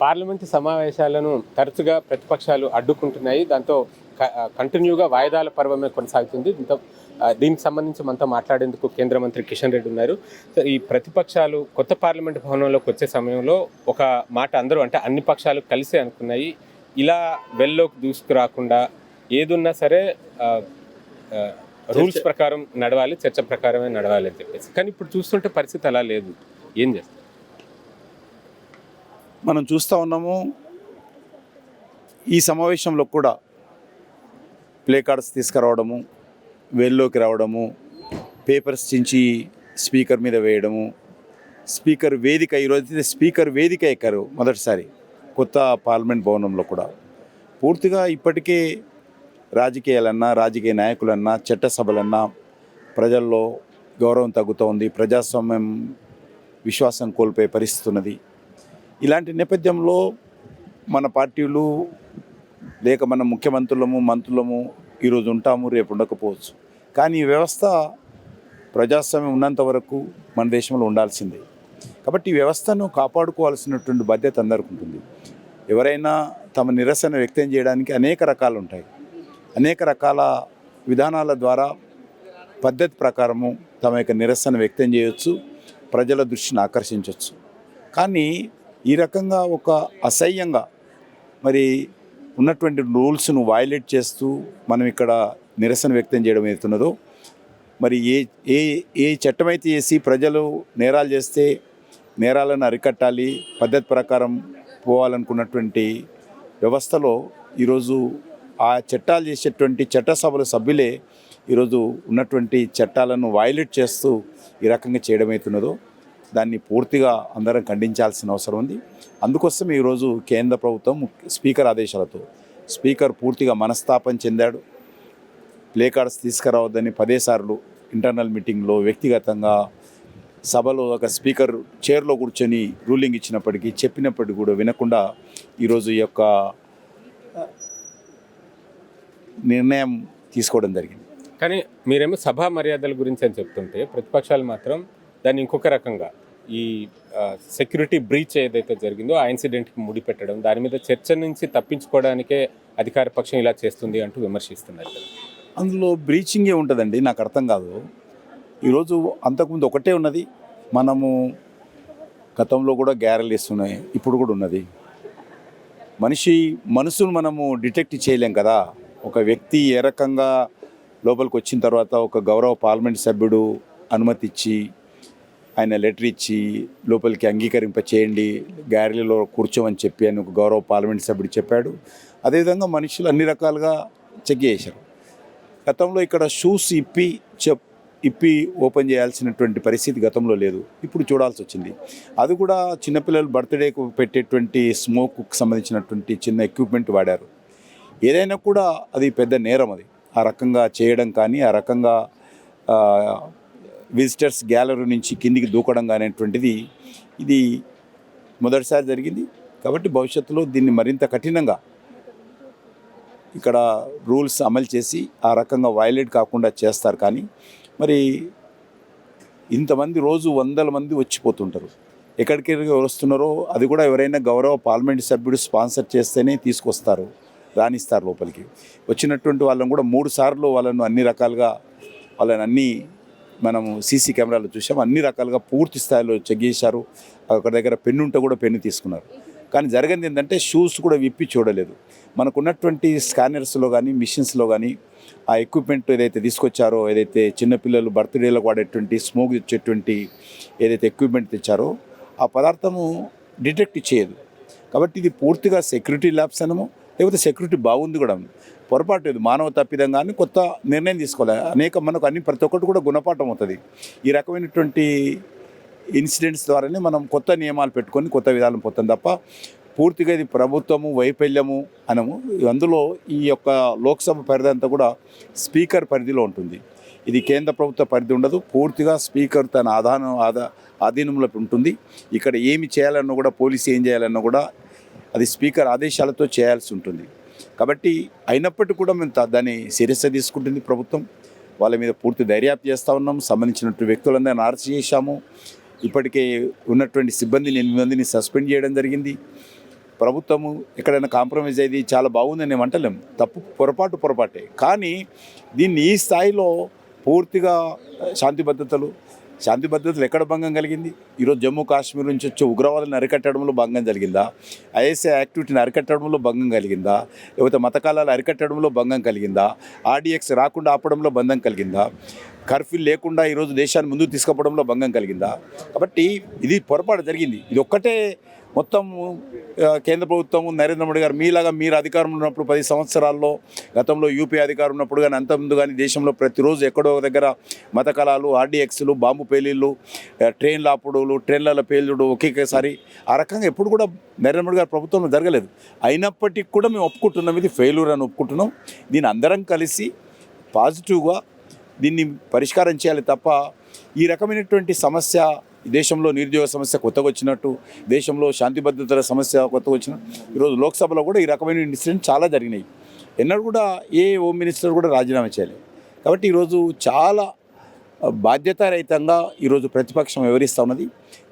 Parliament సమావేశాలను తరచుగా ప్రతిపక్షాలు అడ్డుకుంటున్నాయి. దాంతో క- కంటిన్యూగా వాయిదాల పర్వమే కొనసాగుతుంది. దీంతో దీనికి సంబంధించి మనతో మాట్లాడేందుకు కేంద్ర మంత్రి కిషన్ రెడ్డి ఉన్నారు. సో ఈ ప్రతిపక్షాలు కొత్త పార్లమెంటు భవనంలోకి వచ్చే సమయంలో ఒక మాట అందరూ అంటే అన్ని పక్షాలు కలిసి అనుకున్నాయి. ఇలా వెల్లోకి దూసుకురాకుండా ఏదున్నా సరే రూల్స్ ప్రకారం నడవాలి చర్చ ప్రకారమే నడవాలి అని చెప్పేసి. కానీ ఇప్పుడు చూస్తుంటే పరిస్థితి అలా లేదు. ఏం చేస్తారు మనం చూస్తూ ఉన్నాము ఈ సమావేశంలో కూడా ప్లే కార్డ్స్ తీసుకురావడము వేల్లోకి రావడము పేపర్స్ చించి స్పీకర్ మీద వేయడము స్పీకర్ వేదిక ఈరోజు స్పీకర్ వేదిక ఎక్కారు మొదటిసారి కొత్త పార్లమెంట్ భవనంలో కూడా. పూర్తిగా ఇప్పటికే రాజకీయాలన్నా రాజకీయ నాయకులన్నా చట్టసభలన్నా ప్రజల్లో గౌరవం తగ్గుతూ ఉంది ప్రజాస్వామ్యం విశ్వాసం కోల్పోయే పరిస్థితి ఉన్నది. ఇలాంటి నేపథ్యంలో మన పార్టీలు లేక మన ముఖ్యమంత్రులము మంత్రులము ఈరోజు ఉంటాము రేపు ఉండకపోవచ్చు. కానీ ఈ వ్యవస్థ ప్రజాస్వామ్యం ఉన్నంత వరకు మన దేశంలో ఉండాల్సిందే. కాబట్టి ఈ వ్యవస్థను కాపాడుకోవాల్సినటువంటి బాధ్యత అందరికీ ఉంటుంది. ఎవరైనా తమ నిరసన వ్యక్తం చేయడానికి అనేక రకాలు ఉంటాయి. అనేక రకాల విధానాల ద్వారా పద్ధతి ప్రకారము తమ యొక్క నిరసన వ్యక్తం చేయొచ్చు ప్రజల దృష్టిని ఆకర్షించవచ్చు కానీ ఈ రకంగా ఒక అసహ్యంగా మరి ఉన్నటువంటి రూల్స్ను వయలేట్ చేస్తూ మనం ఇక్కడ నిరసన వ్యక్తం చేయడం అవుతున్నదో మరి ఏ ఏ ఏ చట్టమైతే చేసి ప్రజలు నేరాలు చేస్తే నేరాలను అరికట్టాలి పద్ధతి ప్రకారం పోవాలనుకున్నటువంటి వ్యవస్థలో ఈరోజు ఆ చట్టాలు చేసేటువంటి చట్టసభల సభ్యులే ఈరోజు ఉన్నటువంటి చట్టాలను వయలేట్ చేస్తూ ఈ రకంగా చేయడమవుతున్నదో దాన్ని పూర్తిగా అందరం ఖండించాల్సిన అవసరం ఉంది. అందుకోసం ఈరోజు కేంద్ర ప్రభుత్వం స్పీకర్ ఆదేశాలతో స్పీకర్ పూర్తిగా మనస్తాపం చెందాడు. ప్లే కార్డ్స్ తీసుకురావద్దని పదేసార్లు ఇంటర్నల్ మీటింగ్లో వ్యక్తిగతంగా సభలో ఒక స్పీకర్ చైర్లో కూర్చొని రూలింగ్ ఇచ్చినప్పటికీ చెప్పినప్పటికీ కూడా వినకుండా ఈరోజు ఈ యొక్క నిర్ణయం తీసుకోవడం జరిగింది. కానీ మీరేమో సభా మర్యాదల గురించి అని చెప్తుంటే ప్రతిపక్షాలు మాత్రం దాన్ని ఇంకొక రకంగా ఈ సెక్యూరిటీ బ్రీచ్ ఏదైతే జరిగిందో ఆ ఇన్సిడెంట్కి ముడిపెట్టడం దాని మీద చర్చ నుంచి తప్పించుకోవడానికే అధికార పక్షం ఇలా చేస్తుంది అంటూ విమర్శిస్తున్నారు. అందులో బ్రీచింగే ఉంటుందండి నాకు అర్థం కాదు. ఈరోజు అంతకుముందు ఒకటే ఉన్నది మనము గతంలో కూడా గ్యారెల్ ఇస్తున్నాయి ఇప్పుడు కూడా ఉన్నది. మనిషి మనసును మనము డిటెక్ట్ చేయలేం కదా. ఒక వ్యక్తి ఏ రకంగా లోపలికి వచ్చిన తర్వాత ఒక గౌరవ పార్లమెంట్ సభ్యుడు అనుమతి ఇచ్చి ఆయన లెటర్ ఇచ్చి లోపలికి అంగీకరింప చేయండి గ్యాలరీలో కూర్చోమని చెప్పి అని ఒక గౌరవ పార్లమెంట్ సభ్యుడు చెప్పాడు. అదేవిధంగా మనుషులు అన్ని రకాలుగా చెక్ చేశారు. గతంలో ఇక్కడ షూస్ ఇప్పి చెప్ ఇప్పి ఓపెన్ చేయాల్సినటువంటి పరిస్థితి గతంలో లేదు. ఇప్పుడు చూడాల్సి వచ్చింది. అది కూడా చిన్నపిల్లలు బర్త్డేకు పెట్టేటువంటి స్మోక్కు సంబంధించినటువంటి చిన్న ఎక్విప్మెంట్ వాడారు. ఏదైనా కూడా అది పెద్ద నేరం అది. ఆ రకంగా చేయడం కానీ ఆ రకంగా విజిటర్స్ గ్యాలరీ నుంచి కిందికి దూకడం అనేటువంటిది ఇది మొదటిసారి జరిగింది. కాబట్టి భవిష్యత్తులో దీన్ని మరింత కఠినంగా ఇక్కడ రూల్స్ అమలు చేసి ఆ రకంగా వైలేట్ కాకుండా చేస్తారు. కానీ మరి ఇంతమంది రోజు వందల మంది వచ్చిపోతుంటారు. ఎక్కడికి వస్తున్నారో అది కూడా ఎవరైనా గౌరవ పార్లమెంట్ సభ్యుడు స్పాన్సర్ చేస్తేనే తీసుకొస్తారు రాణిస్తారు లోపలికి. వచ్చినటువంటి వాళ్ళని కూడా మూడు సార్లు వాళ్ళను అన్ని రకాలుగా వాళ్ళని అన్ని మనము సీసీ కెమెరాలు చూసాం. అన్ని రకాలుగా పూర్తి స్థాయిలో చెక్ చేశారు. ఒక దగ్గర పెన్ను ఉంటే కూడా పెన్ను తీసుకున్నారు. కానీ జరిగింది ఏంటంటే షూస్ కూడా విప్పి చూడలేదు. మనకున్నటువంటి స్కానర్స్లో కానీ మిషన్స్లో కానీ ఆ ఎక్విప్మెంట్ ఏదైతే తీసుకొచ్చారో ఏదైతే చిన్నపిల్లలు బర్త్డేలకు వాడేటువంటి స్మోక్ ఇచ్చేటువంటి ఏదైతే ఎక్విప్మెంట్ తెచ్చారో ఆ పదార్థము డిటెక్ట్ చేయదు. కాబట్టి ఇది పూర్తిగా సెక్యూరిటీ ల్యాబ్స్ అనము లేకపోతే సెక్యూరిటీ బాగుంది కూడా పొరపాటు లేదు. మానవ తప్పిదం కానీ కొత్త నిర్ణయం తీసుకోవాలి అనేక మనకు అన్ని ప్రతి ఒక్కటి కూడా గుణపాఠం అవుతుంది. ఈ రకమైనటువంటి ఇన్సిడెంట్స్ ద్వారానే మనం కొత్త నియమాలు పెట్టుకొని కొత్త విధానం పోతాం తప్ప పూర్తిగా ఇది ప్రభుత్వము వైఫల్యము అనము. అందులో ఈ యొక్క లోక్సభ పరిధి అంతా కూడా స్పీకర్ పరిధిలో ఉంటుంది. ఇది కేంద్ర ప్రభుత్వ పరిధి ఉండదు. పూర్తిగా స్పీకర్ తన ఆధానం ఆధా ఆధీనంలో ఉంటుంది. ఇక్కడ ఏమి చేయాలన్నా కూడా పోలీసు ఏం చేయాలన్నా కూడా అది స్పీకర్ ఆదేశాలతో చేయాల్సి ఉంటుంది. కాబట్టి అయినప్పటికీ కూడా మేము దాన్ని సీరియస్గా తీసుకుంటుంది ప్రభుత్వం. వాళ్ళ మీద పూర్తి దర్యాప్తు చేస్తూ ఉన్నాం. సంబంధించినటువంటి వ్యక్తులందరినీ అరెస్ట్ చేశాము. ఇప్పటికే ఉన్నటువంటి సిబ్బందిని ఎనిమిది మందిని సస్పెండ్ చేయడం జరిగింది. ప్రభుత్వము ఎక్కడైనా కాంప్రమైజ్ అయ్యేది చాలా బాగుందని మేము అంటలేం తప్పు పొరపాటు పొరపాటే. కానీ దీన్ని ఈ స్థాయిలో పూర్తిగా శాంతి భద్రతలు శాంతి భద్రతలు ఎక్కడ భంగం కలిగింది? ఈరోజు జమ్మూ కాశ్మీర్ నుంచి వచ్చే ఉగ్రవాదాలను అరికట్టడంలో భంగం జరిగిందా? ఐఎస్ఐ యాక్టివిటీని అరికట్టడంలో భంగం కలిగిందా? లేకపోతే మతకాలాలు అరికట్టడంలో భంగం కలిగిందా? ఆర్డీఎక్స్ రాకుండా ఆపడంలో బంధం కలిగిందా? కర్ఫ్యూ లేకుండా ఈరోజు దేశాన్ని ముందుకు తీసుకుపోవడంలో భంగం కలిగిందా? కాబట్టి ఇది పొరపాటు జరిగింది. ఇది ఒక్కటే మొత్తం కేంద్ర ప్రభుత్వం నరేంద్ర మోడీ గారు మీలాగా మీరు అధికారంలో ఉన్నప్పుడు పది సంవత్సరాల్లో గతంలో యూపీ అధికారం ఉన్నప్పుడు కానీ అంతకుముందు కానీ దేశంలో ప్రతిరోజు ఎక్కడో ఒక దగ్గర మత కళాలు ఆర్డీఎక్స్లు బాంబు పేలీళ్ళు ట్రైన్ల అప్పుడులు ట్రైన్ల పేలుడు ఒకేసారి. ఆ రకంగా ఎప్పుడు కూడా నరేంద్ర మోడీ గారి ప్రభుత్వంలో జరగలేదు. అయినప్పటికీ కూడా మేము ఒప్పుకుంటున్నాం. ఇది ఫెయిల్యూర్ అని ఒప్పుకుంటున్నాం. దీన్ని అందరం కలిసి పాజిటివ్గా దీన్ని పరిష్కారం చేయాలి తప్ప ఈ రకమైనటువంటి సమస్య దేశంలో నిరుద్యోగ సమస్య కొత్తగా వచ్చినట్టు దేశంలో శాంతి భద్రతల సమస్య కొత్తగా వచ్చిన ఈరోజు లోక్సభలో కూడా ఈ రకమైన ఇన్సిడెంట్ చాలా జరిగినాయి. ఎన్నడూ కూడా ఏ హోమ్ మినిస్టర్ కూడా రాజీనామా చేయలేదు కాబట్టి ఈరోజు చాలా బాధ్యతారహితంగా ఈరోజు ప్రతిపక్షం వివరిస్తూ ఉన్నది.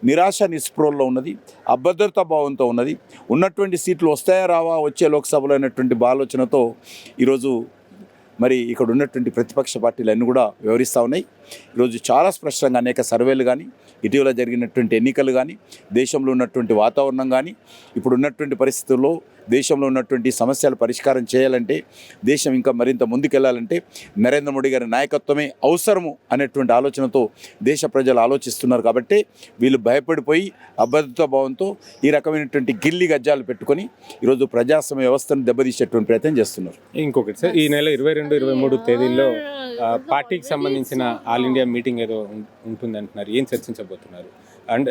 నిరాశ నిస్పృహల్లో ఉన్నది. అభద్రతా భావంతో ఉన్నది. ఉన్నటువంటి సీట్లు వస్తాయా రావా వచ్చే లోక్సభలో అనేటువంటి ఆలోచనతో ఈరోజు మరి ఇక్కడ ఉన్నటువంటి ప్రతిపక్ష పార్టీలు అన్నీ కూడా వివరిస్తూ ఉన్నాయి. ఈరోజు చాలా స్పష్టంగా అనేక సర్వేలు కానీ ఇటీవల జరిగినటువంటి ఎన్నికలు కానీ దేశంలో ఉన్నటువంటి వాతావరణం కానీ ఇప్పుడు ఉన్నటువంటి పరిస్థితుల్లో దేశంలో ఉన్నటువంటి సమస్యలు పరిష్కారం చేయాలంటే దేశం ఇంకా మరింత ముందుకెళ్ళాలంటే నరేంద్ర మోడీ గారి నాయకత్వమే అవసరము అనేటువంటి ఆలోచనతో దేశ ప్రజలు ఆలోచిస్తున్నారు కాబట్టి వీళ్ళు భయపడిపోయి అభద్రతా భావంతో ఈ రకమైనటువంటి గిల్లి గజ్జాలు పెట్టుకొని ఈరోజు ప్రజాస్వామ్య వ్యవస్థను దెబ్బతీసేటువంటి ప్రయత్నం చేస్తున్నారు. ఇంకొకటి సార్ ఈ నెల ఇరవై రెండు ఇరవై మూడు తేదీల్లో పార్టీకి సంబంధించిన ఆల్ ఇండియా మీటింగ్ ఏదో ఉంటుంది అంటున్నారు ఏం చర్చించబోతున్నారు? అండ్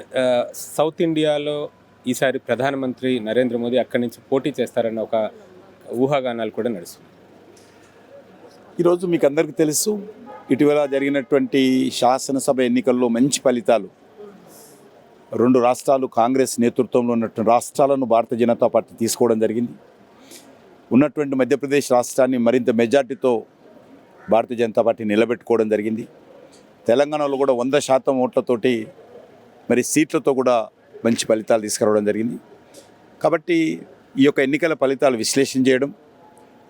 సౌత్ ఇండియాలో ఈసారి ప్రధానమంత్రి నరేంద్ర మోదీ అక్కడి నుంచి పోటీ చేస్తారన్న ఒక ఊహాగానాలు కూడా నడుస్తుంది ఈరోజు మీకు అందరికీ తెలుసు ఇటీవల జరిగినటువంటి శాసనసభ ఎన్నికల్లో మంచి ఫలితాలు. రెండు రాష్ట్రాలు కాంగ్రెస్ నేతృత్వంలో ఉన్నటువంటి రాష్ట్రాలను భారతీయ జనతా పార్టీ తీసుకోవడం జరిగింది. ఉన్నటువంటి మధ్యప్రదేశ్ రాష్ట్రాన్ని మరింత మెజార్టీతో భారతీయ జనతా పార్టీ నిలబెట్టుకోవడం జరిగింది. తెలంగాణలో కూడా వంద శాతం ఓట్లతోటి మరి సీట్లతో కూడా మంచి ఫలితాలు తీసుకురావడం జరిగింది. కాబట్టి ఈ యొక్క ఎన్నికల ఫలితాలు విశ్లేషణ చేయడం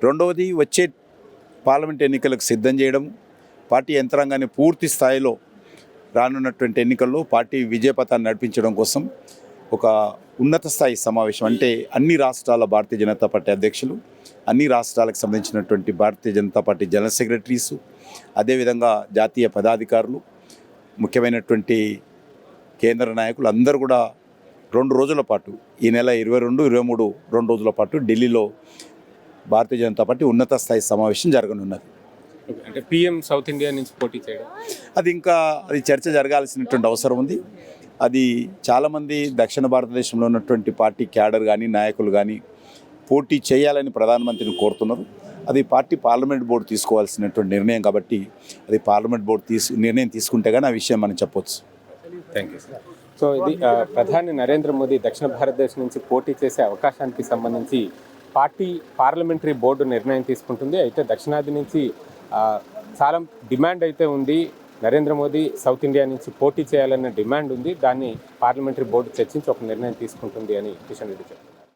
రెండవది వచ్చే పార్లమెంట్ ఎన్నికలకు సిద్ధం చేయడం పార్టీ యంత్రాంగాన్ని పూర్తి స్థాయిలో రానున్నటువంటి ఎన్నికల్లో పార్టీ విజయపథాన్ని నడిపించడం కోసం ఒక ఉన్నత స్థాయి సమావేశం అంటే అన్ని రాష్ట్రాల భారతీయ జనతా పార్టీ అధ్యక్షులు అన్ని రాష్ట్రాలకు సంబంధించినటువంటి Bharatiya Janata party general secretaries అదేవిధంగా జాతీయ పదాధికారులు ముఖ్యమైనటువంటి కేంద్ర నాయకులు అందరూ కూడా రెండు రోజుల పాటు ఈ నెల ఇరవై రెండు ఇరవై మూడు రెండు రోజుల పాటు ఢిల్లీలో భారతీయ జనతా పార్టీ ఉన్నత స్థాయి సమావేశం జరగనున్నది. అంటే పిఎం సౌత్ ఇండియా నుంచి పోటీ చేయడం. అది ఇంకా అది చర్చ జరగాల్సినటువంటి అవసరం ఉంది. అది చాలామంది దక్షిణ భారతదేశంలో ఉన్నటువంటి పార్టీ క్యాడర్ కానీ నాయకులు కానీ పోటీ చేయాలని ప్రధానమంత్రిని కోరుతున్నారు. అది పార్టీ పార్లమెంట్ బోర్డు తీసుకోవాల్సినటువంటి నిర్ణయం కాబట్టి అది పార్లమెంట్ బోర్డు తీసు నిర్ణయం తీసుకుంటే కానీ ఆ విషయం మనం చెప్పొచ్చు. థ్యాంక్ యూ సార్ సో ఇది ప్రధాని నరేంద్ర మోదీ దక్షిణ భారతదేశం నుంచి పోటీ చేసే అవకాశానికి సంబంధించి పార్టీ పార్లమెంటరీ బోర్డు నిర్ణయం తీసుకుంటుంది. అయితే దక్షిణాది నుంచి చాలా డిమాండ్ అయితే ఉంది. నరేంద్ర మోదీ సౌత్ ఇండియా నుంచి పోటీ చేయాలన్న డిమాండ్ ఉంది. దాన్ని పార్లమెంటరీ బోర్డు చర్చించి ఒక నిర్ణయం తీసుకుంటుంది అని కిషన్ రెడ్డి చెప్పారు.